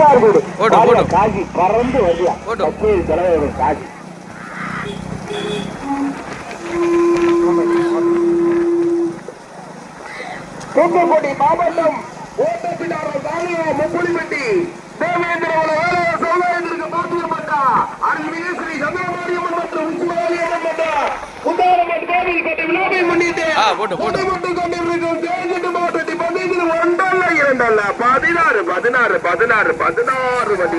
போட்டு. காசி பறந்து போட்டு. கச்சேரி தலைவர் காசி. தூத்துக்குடி மாவட்டம் ஓட்டப்பிடாரம் தாலுகா முப்புலிப்பட்டி. தேவேந்திரவன வேலையர் சமுதாயத்திற்கு பாத்தியப்பட்டா அருள்மிகு ஸ்ரீ சந்திரமாரியம்மன் மற்றும் விஸ்வமாரியம்மன் மன்ற குந்தாரம்மன் கோவில் கட்டி விழாவை முன்னிட்டு போட்டு, போட்டு. கொண்டிருக்கும் ஒன்றல்ல இரண்டல்ல பதினாறு பதினாறு பதினாறு பதினாறு வண்டி.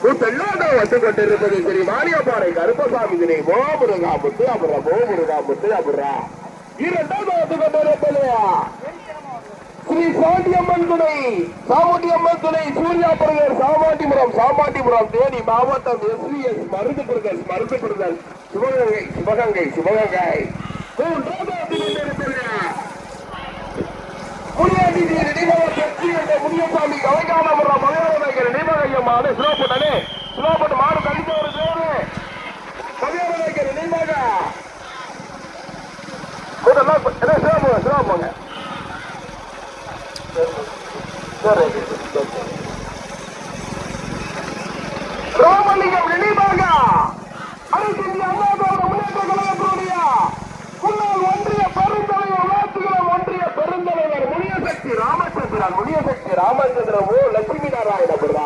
கூட்டெல்லாம் வந்து கொண்டிருப்பது ஸ்ரீ மானியப்பாறை கருப்பசாமி தினை. மோமுருகா முத்து அப்புறம் முத்து அப்புறம் இரண்டாவது வந்து கொண்டிருப்பது ஸ்ரீ சாண்டியம்மன் துணை சாமுண்டியம்மன் துணை சூர்யா பிரதர் சாமாண்டிபுரம் சாமாண்டிபுரம் தேனி மாவட்டம் எஸ்விஎஸ் மருந்து பிரதர்ஸ் மருந்து பிரதர்ஸ் சிவகங்கை சிவகங்கை சிவகங்கை. மூன்றாவது வந்து நினைவாக பெற்றி என்ற முனியசாமி கலைஞானபுரம் மலையாள நினைவாக சிலோப்பட்டனே சிலோப்பட்டு மாடு கழித்த ஒரு பேரு மலையாள நினைவாக இதெல்லாம் என்ன ராமலிங்கம் அனைத்து இந்திய அண்ணா திராவிட முன்னேற்ற கழகத்தினுடைய முன்னாள் ஒன்றிய பெருந்தலைவர் வாத்துகுளம் ஒன்றிய பெருந்தலைவர் முனியசக்தி ராமச்சந்திரன் முனியசக்தி ராமச்சந்திரன் ஓ லட்சுமி நாராயண பிரதா.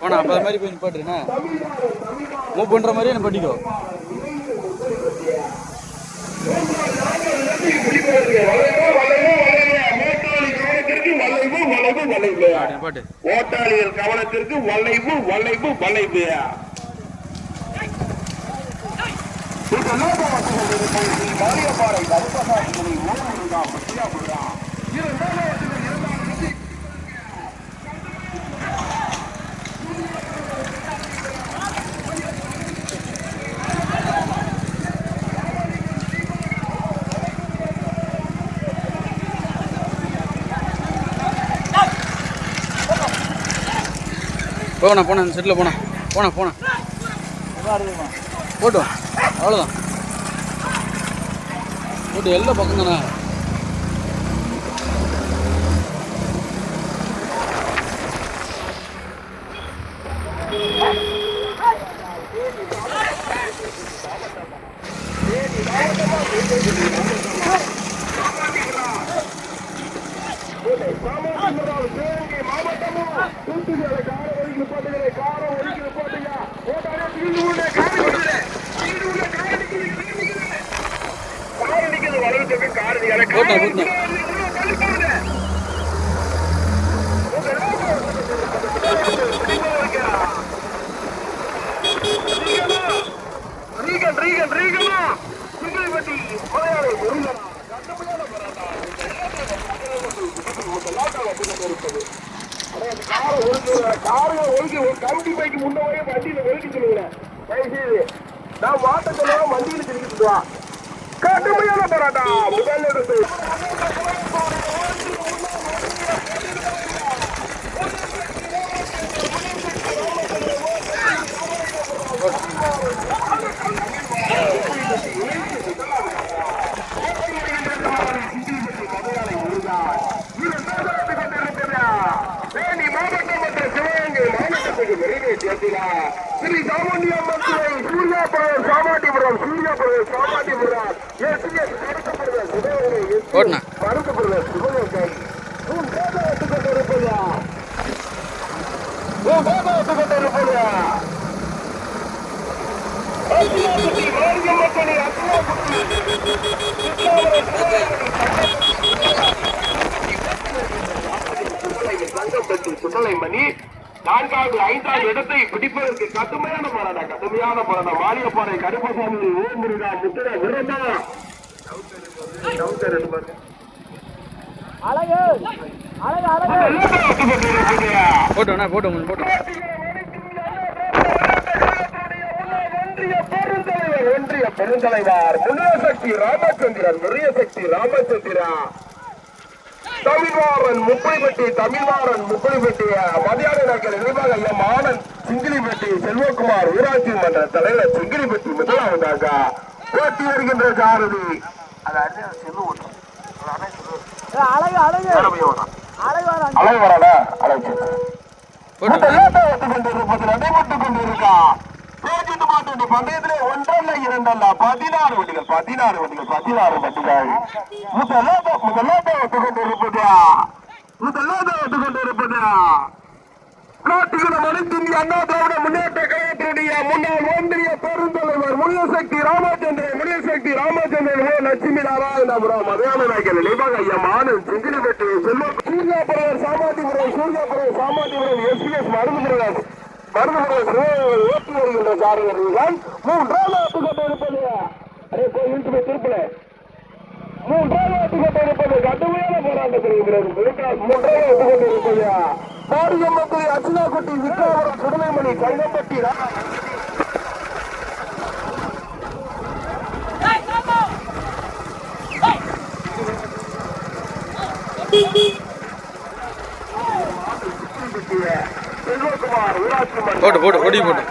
போனா அப்போ மாதிரி போய் போட்டுருண்ணா மூவ் பண்ணுற மாதிரியே என்ன பண்ணிக்கோ. ஓட்டாளிகள் கவனத்திற்கு வளைவு வளைவு வளைவு. மாரியப்பாறை கருப்பசாமி போனா போனா அந்த செட்டில் போனா. போனா போனா. போட்டோம் அவ்வளோதான் போட்டு எல்லா பக்கம் தானே ஒழுங்கி ஒரு கம்பி பைக்கு முன்ன போய் வண்டியில சொல்லுகிறேன் தயவுசெய்து நான் சொல்லுவேன் வண்டியில திருப்பிட்டு வா. கடுமையான முதல் எடுத்து தேனி மாவட்டம் மற்றும் சிவகங்கை மாவட்டத்துக்கு விரைவை சேர்த்தினார் ஸ்ரீ சாமுண்டியம்மன் துறை சூர்யாபுரம் சாமாட்டிபுரம் சூர்யாபுரம் சாமாட்டிபுரம் எஸ் எஸ் கருத்தப்படுதல் சிவகங்கை எஸ் போட்டுண்ணா கருத்தப்படுதல் சிவகங்கை உன் பேதை ஒத்துக்கொண்டு இருப்பதா உன் பேதை ஒத்துக்கொண்டு இருப்பதா அர்ஜுனாபுரி மாரியம்மன் அர்ஜுனாபுரி தங்கப்பட்டி சுடலைமணி நான்காவது ஐந்தாவது இடத்தை பிடிப்பதற்கு கடுமையான போராட்டம் கடுமையான போராட்டம் மாளிகைப்பாறை கருப்பசாமி ஓம் முருகா முத்துரா விரதா போட்டோண்ணா போட்டோம் போட்டோம். ஒன்றிய பெருந்தலைவர் ஒன்றிய பெருந்தலைவர் முனியசக்தி ராமச்சந்திரன் முனியசக்தி ராமச்சந்திரா. தமிழ்வாரன் முப்பைப்பட்டி தமிழ்வாரன் முப்பைப்பட்டி மதியான நகர் நிர்வாக எம் ஆனந்த் சிங்கிலிப்பட்டி செல்வகுமார் ஊராட்சி மன்ற தலைவர் சிங்கிலிப்பட்டி முதலாவதாக போட்டி வருகின்ற சாரதி. அது அண்ணன் செல்வ ஓட்டம் அழகு அழகு. தலைமை ஓட்டம் அழகு இந்த பந்தயத்திலே ஒன்றல்ல இரண்டல்ல. பதினாறு வண்டிகள் பதினாறு வண்டிகள் பதினாறு வண்டிகள் முதலாக முதலாத ஒத்து இருப்பதா? முதலாக ஒத்து இருப்பதா? நாட்டுக்கு மனிதன் அண்ணா திராவிட முன்னேற்ற கழகத்தினுடைய முன்னாள் ஒன்றிய பெருந்தலைவர் முனியசக்தி ராமச்சந்திரன் முனியசக்தி ராமச்சந்திரன் ஓ லட்சுமி நாராயணபுரம் மதியான நாயக்கர் நினைவாக ஐயா மானன் சிங்கிலி செல்வம் சூர்யாபுரம் சாமாதிபுரம் சூர்யாபுரம் சாமாதிபுரம் எஸ்பிஎஸ் மருந்துபுரம் மருந்துபுரம் ஓட்டி வருகின்ற சாரதிகள் மூன்றாவது கொண்டிருப்பது அரே போய் இழுத்து போய் திருப்பல. மூன்றாவது கொண்டிருப்பது கடுமையான போராட்டத்தில் இருக்கிறது. மூன்றாவது கொண்டிருப்பது மாரியம்மத்துறை அர்ச்சனாக்குட்டி விக்ரமபுரம் சுடலைமணி கைதம்பட்டி செல்வகுமார் ஊராட்சி மன்ற போட்டு போட்டு கொடி போட்டு.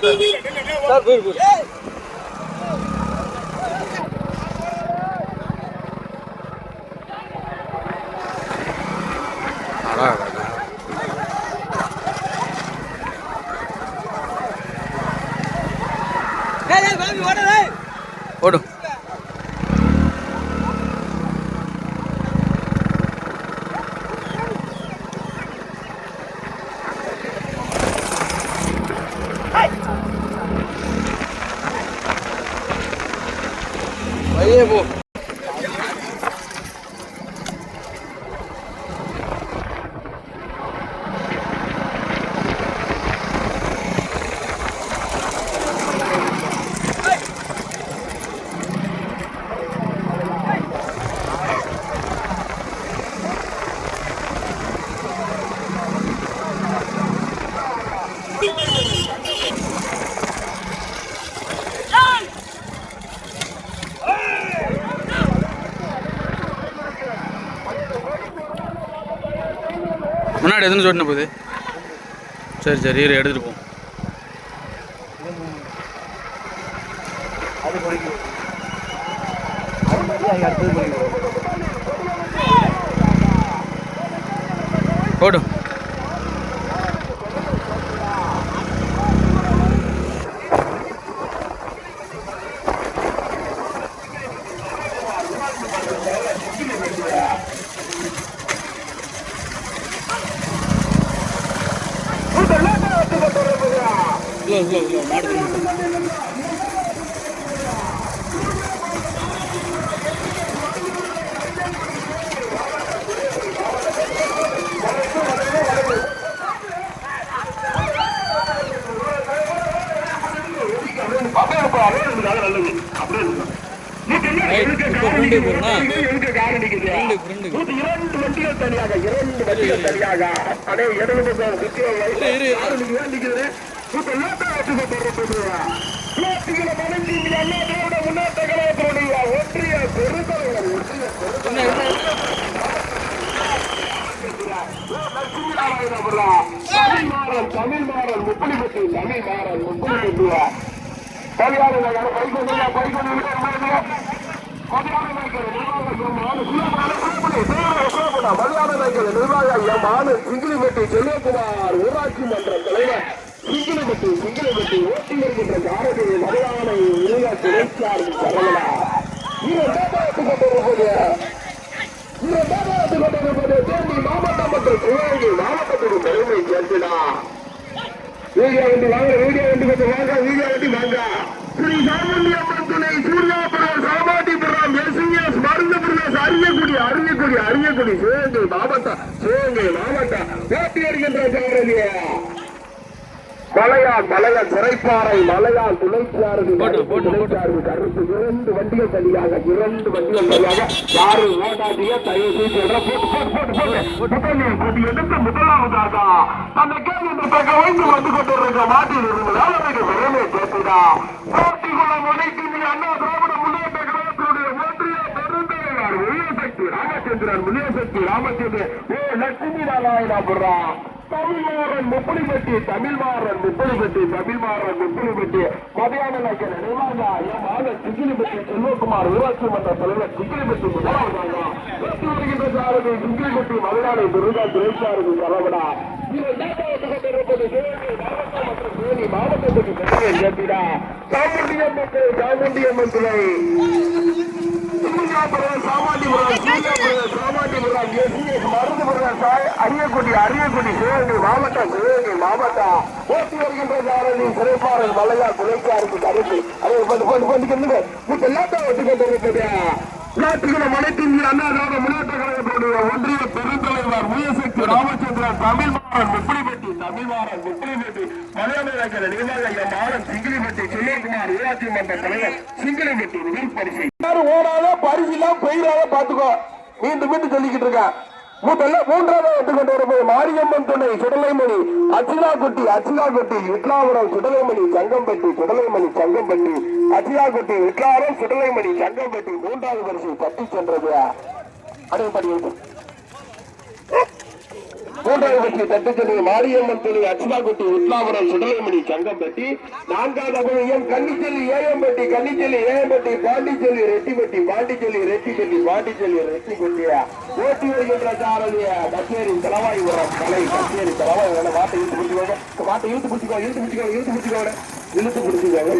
Sir buyur buyur. எதுன்னு சொன்ன போகுது சரி சரி இரு எடுத்துகிட்டு போ. போடும் இவ்வளோ இவ்வளோ இவ்வளோ மாடு இரண்டு வண்டிகள் தனியாக இரண்டு வண்டிகள் தனியாக அதே இடது பக்கம் சுத்தி இரு, இரு. ஆறு மணிக்கு தான் அண்ணா திராவிட முன்னேற்ற கழகத்தினுடைய ஒன்றிய பெருந்தலைவர் ஒன்றிய பெருந்தலைவர் தமிழ்மாறன் தமிழ்மாறன் முப்பலிபட்டி தமிழ்மாறன் முப்பலிபட்டி கல்யாண நகர் பைக்கு பைக்கு சிங்கிலிப்பட்டி செல்வகுமார் ஊராட்சி மன்ற தலைவர் சிங்கிலிப்பட்டி சிங்கிலிப்பட்டி ஓட்டி வருகின்ற சாரதி மலையாள இளைய துணைச்சார் சரவணா. இரண்டாவது கொண்டிருப்பது இரண்டாவது கொண்டிருப்பது தேனி மாவட்டம் மற்றும் சிவகங்கை மாவட்டத்திற்கு பெருமை சேர்த்துடா. வீடியோ வண்டி வாங்க வீடியோ வண்டி கொஞ்சம் வாங்க வீடியோ வண்டி வாங்க. ஸ்ரீ சாமுண்டி அம்மன் துணை சூர்யாபுரம் சாமாட்டிபுரம் எஸ்இஎஸ் மருந்து அரியக்குடி அரியக்குடி அரியக்குடி சிவகங்கை மாவட்டம் சிவகங்கை மாவட்டம் போட்டி வருகின்ற சாரதியா மலையான் மலையான் சிறைப்பாறை மலையான் துணைச்சாரதி கருத்து இரண்டு வண்டிகள் தனியாக இரண்டு வண்டிகள் தனியாக யாரும் ஓடாதீங்க தயவு செய்து போட்டு எடுத்து முதலாவதாக அந்த கேள்வி தக்க வைத்து வந்து கொண்டிருக்க மாட்டில் இருந்து பெருமை சேர்த்துடா போட்டிக்குள்ள முனைக்கு அண்ணா திராவிட உயர்சக்தி ராமச்சந்திரன் முனியசக்தி ராமச்சந்திரன். ஓ லட்சுமி நாராயணபுரா தமிழ்மாறன் முப்படிப்பட்டி தமிழ்மாறன் முப்படிப்பட்டி தமிழ்மாறன் முப்படிப்பட்டி மதியான நகர் நிர்வாக எம்மாக சிக்கிலிப்பட்டி செல்வகுமார் ஊராட்சி மன்ற தலைவர் சிக்கிலிப்பட்டி முதலாவதாக வெற்றி வருகின்ற சாரதி சிக்கிலிப்பட்டி மதுரானை துர்கா துரைசாரதி தலைவடா தேனி மாவட்டத்துக்கு சாமுண்டியம்மன் சாமுண்டியம்மன் துறை சாமாண்டிபுரம் சூர்யாபுரம் அரியக்குடி அரியக்குடி சிவகங்கை மாவட்டம் சிவகங்கை மாவட்டம் வருகின்ற சிறைப்பாளர் மலையா கருத்து அதை எல்லாத்தையும் இருக்குது அண்ணா திராவிட முன்னேற்ற ஒன்றிய பெருந்தலைவர் உயசக்தி ராமச்சந்திரன் தமிழ்மாறன் முப்படிப்பட்டி தமிழ்மாறன் முப்படிப்பட்டி மலையாள நகர நிர்வாக மாறன் ஆரன் சிங்கிலிப்பட்டி ஊராட்சி மன்ற தலைவர் சிங்கிலிபெட்டி பரிசு ஓடாத எல்லாம் பெயராத பாத்துக்கோ மீண்டும் மீண்டும் சொல்லிக்கிட்டு இருக்கேன் முதல்ல மூன்றாவது எடுத்துக்கொண்டு வரும்போது மாரியம்மன் துணை சுடலைமணி அச்சிலாக்குட்டி அச்சிலாக்குட்டி விட்லாபுரம் சுடலைமணி சங்கம்பட்டி சுடலைமணி சங்கம்பட்டி அச்சிலாக்குட்டி விட்லாபுரம் சுடலைமணி சங்கம்பட்டி மூன்றாவது வரிசை தட்டி சென்றது. அடையப்படி மூன்றாவது வரிசை தட்டி மாரியம்மன் துணை அச்சுதாக்குட்டி விட்லாபுரம் சுடலைமணி சங்கம்பட்டி நான்காவது எம் கன்னிச்செல்லி ஏஎம்பட்டி கன்னிச்செல்லி ஏஎம்பட்டி பாண்டிச்செல்லி ரெட்டிப்பட்டி பாண்டிச்செல்லி ரெட்டிப்பட்டி பாண்டிச்செல்லி ரெட்டிப்பட்டியா? ஓட்டி வருகின்ற சாரதிய கச்சேரி தலவாய் உரம் கலை கச்சேரி தலவாய் உரம். வாட்டை இழுத்து பிடிச்சிக்கோங்க. வாட்டை இழுத்து பிடிச்சிக்கோ இழுத்து பிடிச்சிக்கோ இழுத்து பிடிச்சிக்கோங்க. இழுத்து பிடிச்சிக்கோங்க